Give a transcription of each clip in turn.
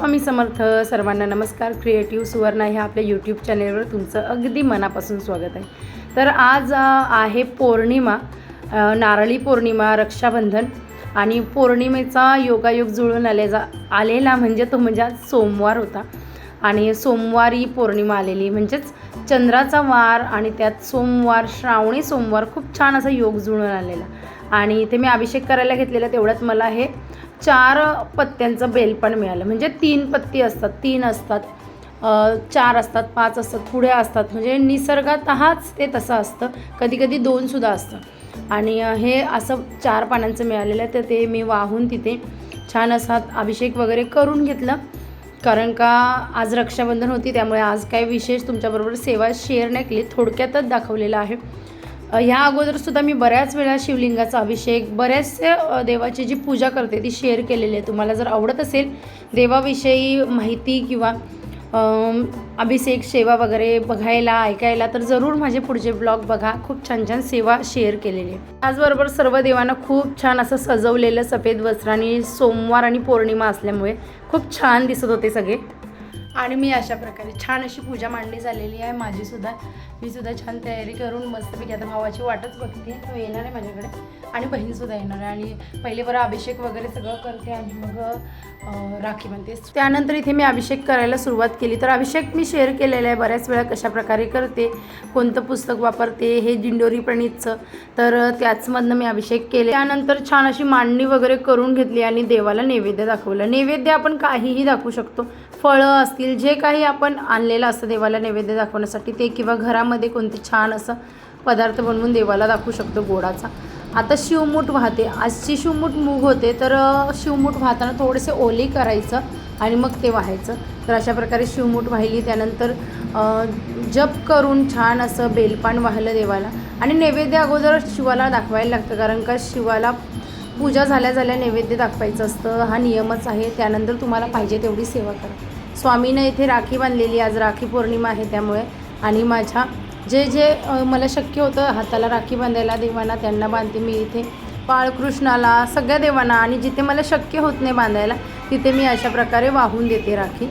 स्वामी समर्थ सर्वांना नमस्कार. क्रिएटिव्ह सुवर्णा ह्या आपल्या यूट्यूब चॅनेलवर तुमचं अगदी मनापासून स्वागत आहे. तर आज आहे पौर्णिमा. नारळी पौर्णिमा रक्षाबंधन आणि पौर्णिमेचा योगायोग जुळून आलेला आलेला म्हणजे तो म्हणजे आज सोमवार होता. आणि सोमवारी पौर्णिमा आलेली म्हणजेच चंद्राचा वार आणि त्यात सोमवार श्रावणी सोमवार खूप छान असा योग जुळून आलेला. आणि इथे मी अभिषेक करायला घेतलेला तेवढ्यात मला हे चार पत्त्यांचं बेल पण मिळालं. म्हणजे तीन पत्ती असतात तीन असतात चार असतात पाच असतात पुढे असतात. म्हणजे निसर्गातच ते तसं असतं. कधी कधी दोनसुद्धा असतं. आणि हे असं चार पानांचं मिळालेलं आहे तर ते मी वाहून तिथे छान असा अभिषेक वगैरे करून घेतलं. कारण का आज रक्षाबंधन होती त्यामुळे आज काय विशेष तुमच्याबरोबर सेवा शेअर नाही केली. थोडक्यातच दाखवलेलं आहे. ह्या अगोदरसुद्धा मी बऱ्याच वेळा शिवलिंगाचा अभिषेक बऱ्याचशा देवाची जी पूजा करते ती शेअर केलेली आहे. तुम्हाला जर आवडत असेल देवाविषयी माहिती किंवा अभिषेक सेवा वगैरे बघायला ऐकायला तर जरूर माझे पुढचे ब्लॉग बघा. खूप छान छान सेवा शेअर केलेली आहे. त्याचबरोबर सर्व देवांना खूप छान असं सजवलेलं सफेद वस्त्र आणि सोमवार आणि पौर्णिमा असल्यामुळे खूप छान दिसत होते सगळे. आणि मी अशा प्रकारे छान अशी पूजा मांडणी झालेली आहे. माझीसुद्धा मी सुद्धा छान तयारी करून मस्तपैकी आता भावाची वाटच बघते. तो येणार आहे माझ्याकडे. आणि बहीणसुद्धा येणार आहे. आणि पहिले बरं अभिषेक वगैरे सगळं करते आणि मग राखी म्हणते त्यानंतर इथे मी अभिषेक करायला सुरुवात केली. तर अभिषेक मी शेअर केलेला आहे. बऱ्याच वेळा कशा प्रकारे करते कोणतं पुस्तक वापरते हे दिंडोरी प्रणीतचं. तर त्याचमधनं मी अभिषेक केले. त्यानंतर छान अशी मांडणी वगैरे करून घेतली आणि देवाला नैवेद्य दाखवलं. नैवेद्य आपण काहीही दाखवू शकतो. फळं असतील जे काही आपण आणलेलं असतं देवाला नैवेद्य दाखवण्यासाठी ते किंवा घरामध्ये कोणते छान असं पदार्थ बनवून देवाला दाखवू शकतो गोडाचा. आता शिवमूठ वाहते. आजची शिवमूठ मूग होते तर शिवमूठ वाहताना थोडेसे ओले करायचं आणि मग ते वाहायचं. तर अशा प्रकारे शिवमूठ वाहिली त्यानंतर जप करून छान असं बेलपान वाहिलं देवाला. आणि नैवेद्य अगोदर शिवाला दाखवायला लागतं कारण का शिवाला पूजा झाल्या झाल्या नैवेद्य दाखवायचं असतं. हा नियमच आहे. त्यानंतर तुम्हाला पाहिजे तेवढी सेवा करा. स्वामीनं इथे राखी बांधलेली आज राखी पौर्णिमा आहे त्यामुळे. आणि माझ्या जे जे मला शक्य होतं हाताला राखी बांधायला देवांना त्यांना बांधते. मी इथे बाळकृष्णाला सगळ्या देवांना आणि जिथे मला शक्य होत नाही बांधायला तिथे मी अशा प्रकारे वाहून देते राखी.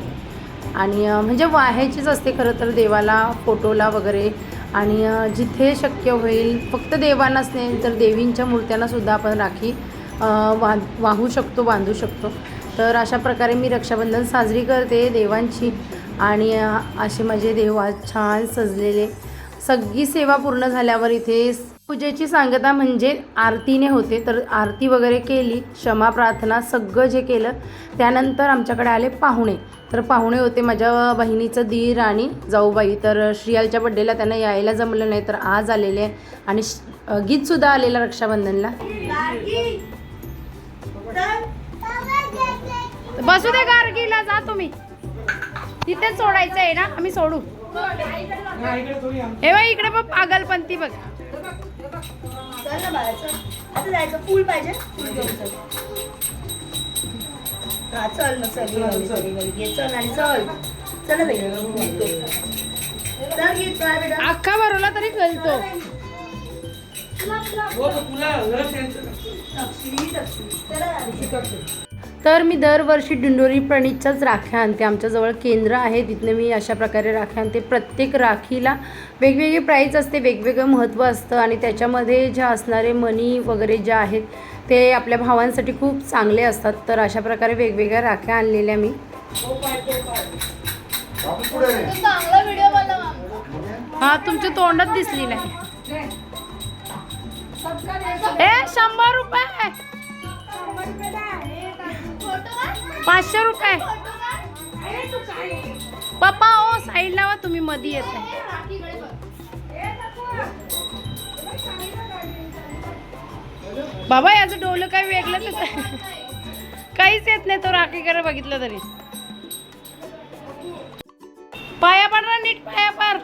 आणि म्हणजे वाहायचीच असते खरं तर देवाला फोटोला वगैरे. आणि जिथे शक्य होईल फक्त देवांनाच नाही तर देवींच्या मूर्त्यांनासुद्धा आपण राखी वा वाहू शकतो बांधू शकतो. तर अशा प्रकारे मी रक्षाबंधन साजरी करते देवांची. आणि असे माझे देवा छान सजलेले. सगळी सेवा पूर्ण झाल्यावर इथे पूजेची सांगता म्हणजे आरतीने होते. तर आरती वगैरे केली क्षमा प्रार्थना सगळं जे केलं त्यानंतर आमच्याकडे आले पाहुणे. तर पाहुणे होते माझ्या बहिणीचं दीर आणि जाऊबाई. तर श्रियालच्या बड्डेला त्यांना यायला जमलं नाही तर आज आलेले आहे. आणि श- गीतसुद्धा आलेलं रक्षाबंधनला. बसू दे गार्गीला जा तुम्ही. तिथेच सोडायचं आहे ना आम्ही सोडू. हे बघ इकडे बघ पागलपंती बघ. आता जायचं फुल पाहिजे फुल घेऊन चल हा आणि बाई अख्खा भरवला तरी कळतो चला ना. तर मी दरवर्षी दिंडोरी प्रणीतच्याच राख्या आणते. आमच्याजवळ केंद्र आहे तिथनं मी अशा प्रकारे राख्या आणते. प्रत्येक राखीला वेगवेगळी प्राईज असते वेगवेगळं महत्त्व असतं आणि त्याच्यामध्ये ज्या असणारे मनी वगैरे ज्या आहेत ते आपल्या भावांसाठी खूप चांगले असतात. तर अशा प्रकारे वेगवेगळ्या राख्या आणलेल्या मी. हा तुमच्या तोंडात दिसली नाही. ए शंभर रुपये! पाचशे रुपये. पप्पा ओ साईड लावा तुम्ही मध्ये येत बाबा याचं डोलं काही वेगळंच आहे. काहीच येत नाही तो राखीकडे बघितलं तरी. पाया पड ना नीट पाया पड.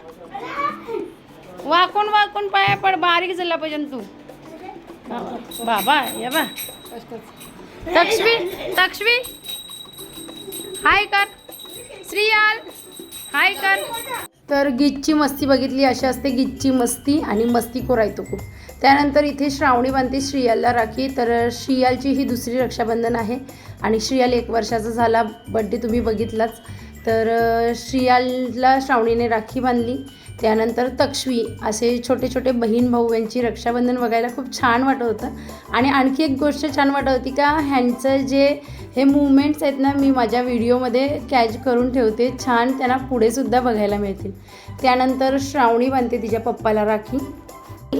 वाकून वाकून पाया पड बारीक झाला पाहिजे तू. बाबा ये बा. तक्ष्मी तक्ष्मी हाय कर. श्रीयाल हाय कर. तर गीतची मस्ती बघितली अशी असते गीतची मस्ती आणि मस्ती कोरायतो खूप. त्यानंतर इथे श्रावणी बांधते श्रियालला राखी. तर श्रियालची ही दुसरी रक्षाबंधन आहे आणि श्रियाल एक वर्षाचा झाला. बड्डे तुम्ही बघितलाच. तर श्रियाला श्रियालला श्रावणीने राखी बांधली. त्यानंतर तक्ष्वी असे छोटे छोटे बहीण भाऊ यांची रक्षाबंधन बघायला खूप छान वाटत होतं. आणि आणखी एक गोष्ट छान वाटत होती का ह्यांचं जे हे मुवमेंट्स आहेत ना मी माझ्या व्हिडिओमध्ये कॅच करून ठेवते. छान त्यांना पुढेसुद्धा बघायला मिळतील. त्यानंतर श्रावणी बांधते तिच्या पप्पाला राखी.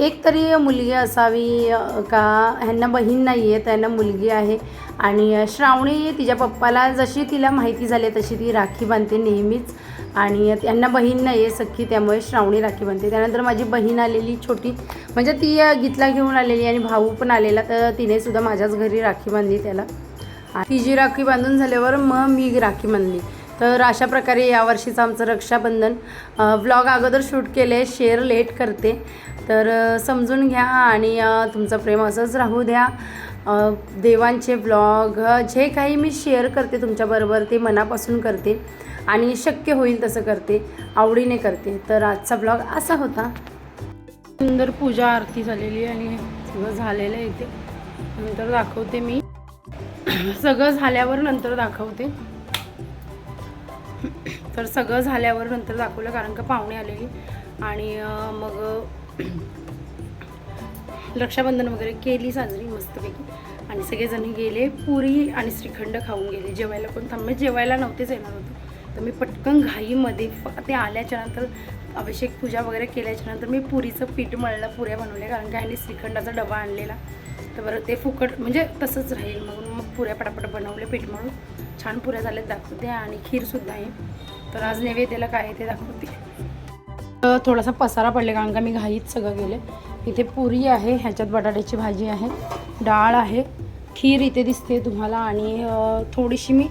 एक तरी मुलगी असावी का? ह्यांना बहीण नाही आहे त्यांना मुलगी आहे. आणि श्रावणी तिच्या पप्पाला जशी तिला माहिती झाली तशी ती राखी बांधते नेहमीच. आणि त्यांना बहीण नाही आहे सख्खी त्यामुळे श्रावणी राखी बांधते. त्यानंतर माझी बहीण आलेली छोटी. म्हणजे ती गीतला घेऊन आलेली आणि भाऊ पण आलेला तर तिने सुद्धा माझ्याच घरी राखी बांधली त्याला. तिची ती जी राखी बांधून झाल्यावर मग मी राखी बांधली. तर अशा प्रकारे यावर्षीचं आमचं रक्षाबंधन व्लॉग अगोदर शूट केले शेअर लेट करते. तर समजून घ्या आणि तुमचं प्रेम असंच राहू द्या. देवांचे ब्लॉग जे काही मी शेअर करते तुमच्याबरोबर ते मनापासून करते आणि शक्य होईल तसं करते आवडीने करते. तर आजचा ब्लॉग असा होता. सुंदर पूजा आरती झालेली आणि सगळं झालेलं आहे इथे. नंतर दाखवते मी. सगळं झाल्यावर नंतर दाखवते. तर सगळं झाल्यावर नंतर दाखवलं कारण का पाहुणे आलेली. आणि मग रक्षाबंधन वगैरे केली साजरी मस्तपैकी. आणि सगळेजण गेले पुरी आणि श्रीखंड खाऊन गेले. जेवायला कोण थांबे जेवायला नव्हतेच येणार होते. तर मी पटकन घाईमध्ये फ- ते आल्याच्यानंतर अभिषेक पूजा वगैरे केल्याच्यानंतर मी पुरीचं पीठ मळलं पुऱ्या बनवल्या. कारण की ह्यांनी श्रीखंडाचा डबा आणलेला. तर बरं ते फुकट म्हणजे तसंच राहील. म्हणून मग पुऱ्या पटापट बनवले पीठ मळून. छान पुऱ्या झाल्यात दाखवते आणि खीरसुद्धा आहे. तर आज नैवेद्याला काय आहे ते दाखवते. थोडासा पसारा पडले कारण का मी घाईत सगळं गेले. इथे पुरी आहे ह्याच्यात बटाट्याची भाजी आहे डाळ आहे खीर इथे दिसते तुम्हाला आणि थोडीशी मी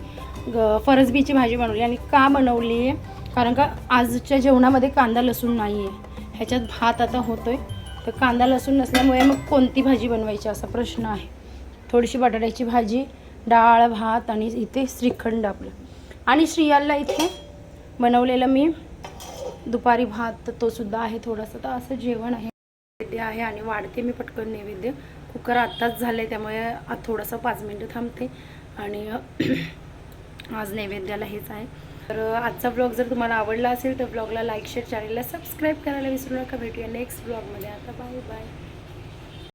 ग- फरसबीची भाजी बनवली आणि का बनवली आहे? कारण का आजच्या जेवणामध्ये कांदा लसूण नाही आहे ह्याच्यात भात आता होतो आहे तर कांदा लसूण नसल्यामुळे मग कोणती भाजी बनवायची असा प्रश्न आहे. थोडीशी बटाट्याची भाजी डाळ भात आणि इथे श्रीखंड आपलं. आणि श्रियालला इथे बनवलेलं मी दुपारी भात तर तो सुद्धा आहे थोडासा. तर असं जेवण आहे. नैवेद्य आहे आणि वाढते मी पटकन नैवेद्य. कुकर आत्ताच झालं आहे त्यामुळे थोडंसं पाच मिनटं थांबते. आणि आज नैवेद्याला हेच आहे. तर आजचा ब्लॉग जर तुम्हाला आवडला असेल तर ब्लॉगला लाईक शेअर चॅनलला सबस्क्राईब करायला विसरू नका. भेटूया नेक्स्ट ब्लॉगमध्ये आता बाय बाय